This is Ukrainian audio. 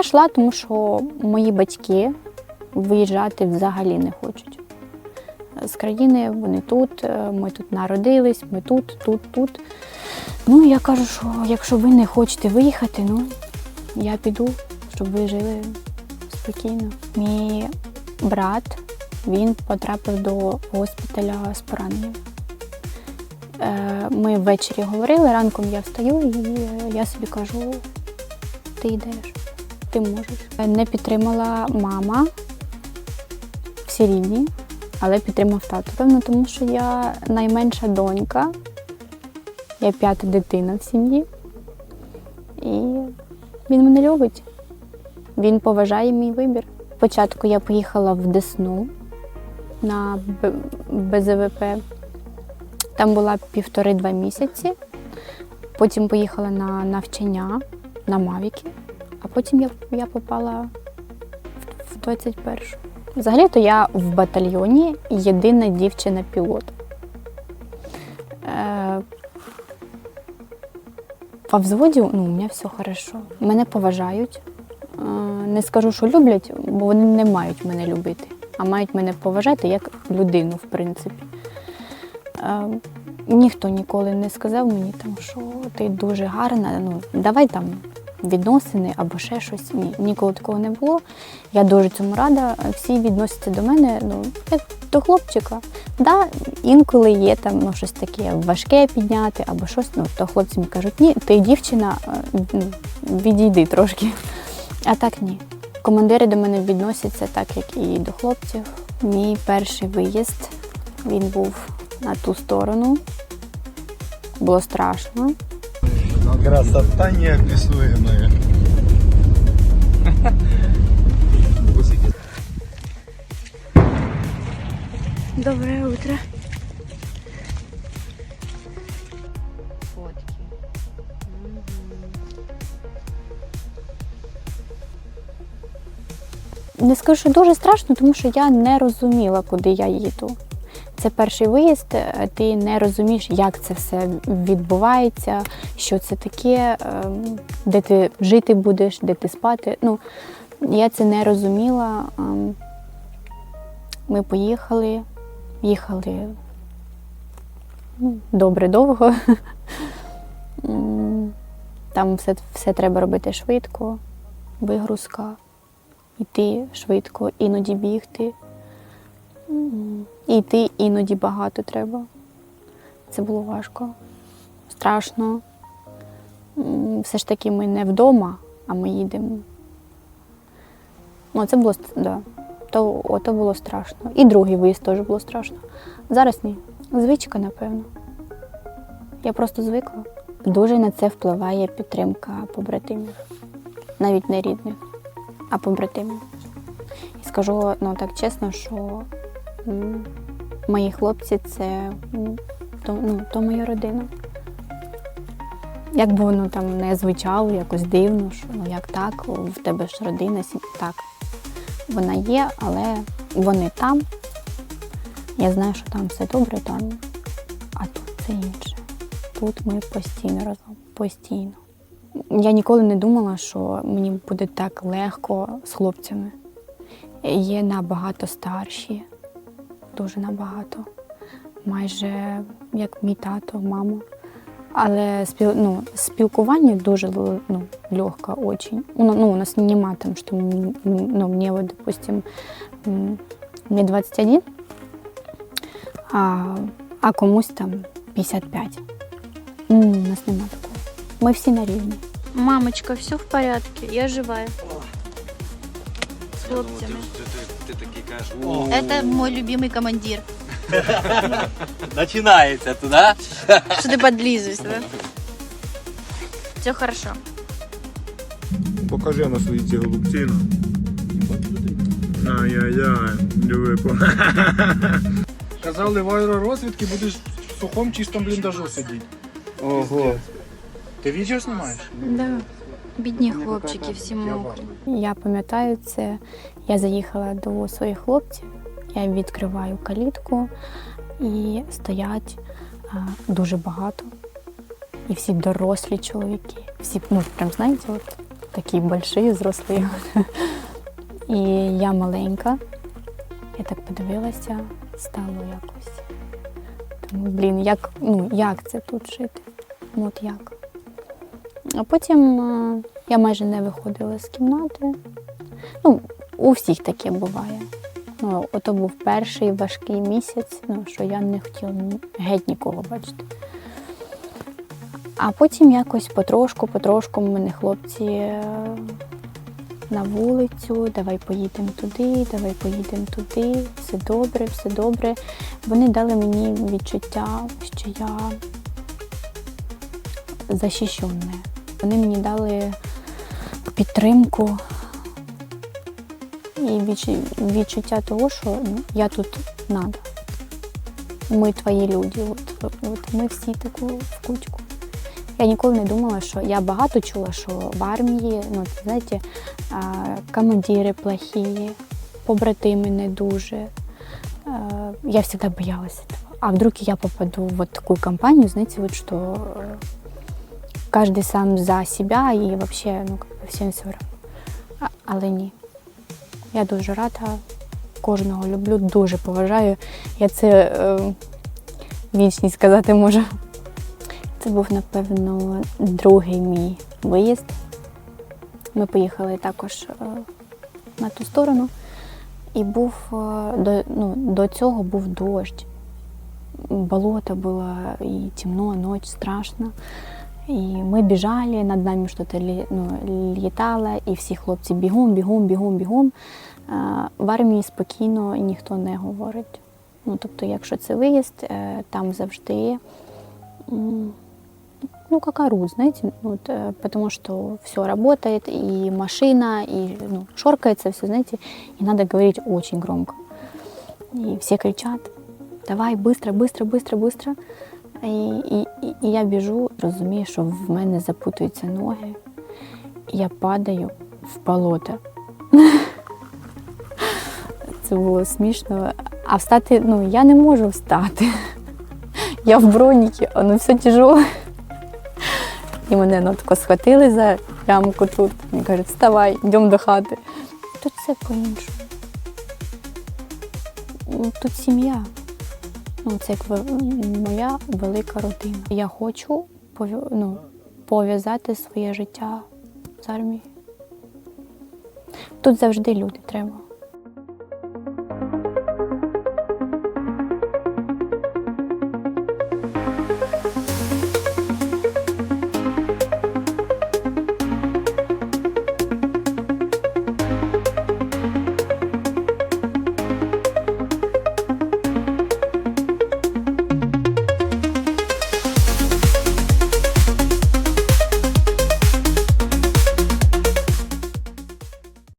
Я йшла, тому що мої батьки виїжджати взагалі не хочуть. З країни вони тут, е, ми тут народились, ми тут, тут, тут. Ну, я кажу, що якщо ви не хочете виїхати, ну я піду, щоб ви жили спокійно. Мій брат він потрапив до госпіталя з пораненням. Е, Ми ввечері говорили, ранком я встаю і е, я собі кажу: ти йдеш, ти можеш. Не підтримала мама, всі рідні, але підтримав тато. Певно, тому що я найменша донька, я п'ята дитина в сім'ї. І він мене любить. Він поважає мій вибір. Спочатку я поїхала в Десну на БЗВП. Там була півтори-два місяці. Потім поїхала на навчання на Мавіки, а потім я, я попала в- в 21-шу. Взагалі-то я в батальйоні єдина дівчина-пілот. Е, во взводі ну, у мене все хорошо. Мене поважають. Е, Не скажу, що люблять, бо вони не мають мене любити, а мають мене поважати як людину, в принципі. Е, Ніхто ніколи не сказав мені, там, що ти дуже гарна, ну давай там відносини або ще щось. Ні, ніколи такого не було. Я дуже цьому рада. Всі відносяться до мене ну, як до хлопчика. Да, інколи є там ну, щось таке важке підняти або щось, ну, то хлопці мені кажуть, ні, ти дівчина, е, ну, відійди трошки. А так ні. Командири до мене відносяться так, як і до хлопців. Мій перший виїзд він був на ту сторону. Було страшно. Красота неописуемая. Доброе утро. Фотки. Не скажу, що дуже страшно, тому що я не розуміла, куди я їду. Це перший виїзд, е, ти не розумієш, як це все відбувається, що це таке, ем, де ти жити будеш, де ти спати. Ну, я це не розуміла. Ем, Ми поїхали, їхали ну, добре довго. Там все, все треба робити швидко, вигрузка йти швидко, іноді бігти. І йти іноді багато треба. Це було важко, страшно. Все ж таки ми не вдома, а ми їдемо. Ну, це було да. то, ото було страшно. І другий виїзд теж було страшно. Зараз ні. Звичка, напевно. Я просто звикла. Дуже на це впливає підтримка побратимів, навіть не рідних а побратимів. І скажу ну, так чесно, що мої хлопці це то, ну, то моя родина. Як би воно там не звучало, якось дивно, що ну як так, в тебе ж родина, сім- так. Вона є, але вони там. Я знаю, що там все добре, там, а тут це інше. Тут ми постійно разом, постійно. Я ніколи не думала, що мені буде так легко з хлопцями. Є набагато старші, дуже набагато. Майже як мій тато, мама. Але спіл, ну, спілкування дуже ну, легко очень. Ну, ну, у нас нема там, что ну, мне вот, допустим, мне 21, а, а комусь там 55. М, У нас нема такого. Ми всі на рівні. Мамочка, все в порядке, я живая. С хлопцами. Ти, такий кажеш, Это мой любимый командир. Начинається туди. Что ты подлизываешься, да? Все хорошо. Покажи на свої ці голубці. ну. Ай-яй-яй, диви. по- Казали, в аеророзвідки будеш в сухому чистому бліндажу сидіти. Ого. Ти відео знімаєш? Да. Бедні хлопчики, всі мокрі. Я пам'ятаю це. Я заїхала до своїх хлопців, я відкриваю калітку і стоять дуже багато. І всі дорослі чоловіки. Всі, ну, прям знаєте, от такий больший, взрослий. І я маленька. Я так подивилася, стало якось. Тому, блін, як, ну, як це тут жити? Ну, От як? А потім е, я майже не виходила з кімнати. Ну, у всіх таке буває. Ну, ото був перший важкий місяць, ну, що я не хотіла геть нікого бачити. А потім якось потрошку, потрошку мене хлопці е, на вулицю, давай поїдемо туди, давай поїдемо туди, все добре, все добре. Вони дали мені відчуття, що я захищена. Вони мені дали підтримку і відчуття того, що ну, я тут надо. Ми твої люди. От, от ми всі таку в кучку. Я ніколи не думала, що я багато чула, що в армії, ну, знаєте, командири плохі, побратими не дуже. Я завжди боялась этого. А вдруг я попаду в вот такую компанию, знаете, вот что каждый сам за себя и вообще, ну, всім все равно. Але ні. Я дуже рада, кожного люблю, дуже поважаю. Я це е, вічність сказати можу. Це був, напевно, другий мій виїзд. Ми поїхали також е, на ту сторону. І був е, до, ну, до цього був дощ. Болото було і темно, ніч страшно. І ми біжали, над нами щось лі, ну, літало, і всі хлопці бігом, бігом, бігом, бігом. Е, В армії спокійно ніхто не говорить. Ну, тобто, якщо це виїзд, е, там завжди м, ну, как орут, знаете, вот, э, потому что все работает, и машина, и ну, шоркается все, знаете, и надо говорить очень громко. И все кричат, давай, быстро, быстро, быстро, быстро. І, і, і- я біжу, розумію, що в мене запутуються ноги, я падаю в болото. Це було смішно. А встати, ну, я не можу встати. Я в броніки, воно все тяжеле. І мене ну, тако схватили за лямку тут. І кажуть, вставай, йдемо до хати. Тут все по-іншому. Ну, Тут сім'я. Ну, це як моя велика родина. Я хочу ну, пов'язати своє життя з армією. Тут завжди люди треба.